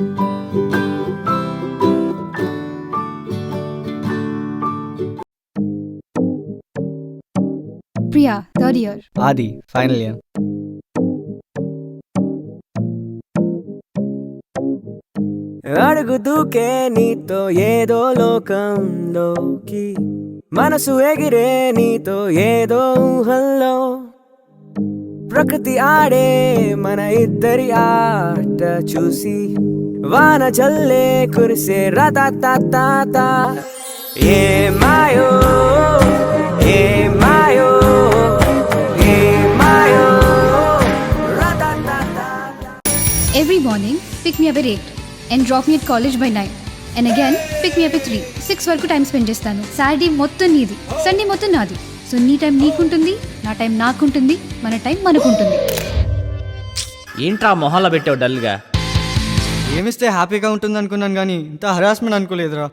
Priya third year. Aadi final year. అడుగు దూకే నీతో ఏదో లోకంలోకి మనసు ఎగిరే నీతో ఏదో ఊహల్లో. ప్రకృతి ఆడే మన ఇద్దరి ఆట చూసి వాన చల్లే కురిసే ఏ మాయో ఏ మాయో ఏ మాయో Every morning, pick me up at 8 and drop me at college by 9. And again, pick me up at 3. 6 వరకు టైం స్పెండ్ చేస్తాను. సాటర్డే మొత్తం నీది. సండే మొత్తం నాది. సో నీ టైం నీకుంటుంది నా టైం నాకుంటుంది మన టైం మనకుంటుంది. ఏంట్రా మొహంలో పెట్టావు డల్గా ఏమిస్తే హ్యాపీగా ఉంటుంది అనుకున్నాను కానీ ఇంత హరాస్మెంట్ అనుకోలేదురా.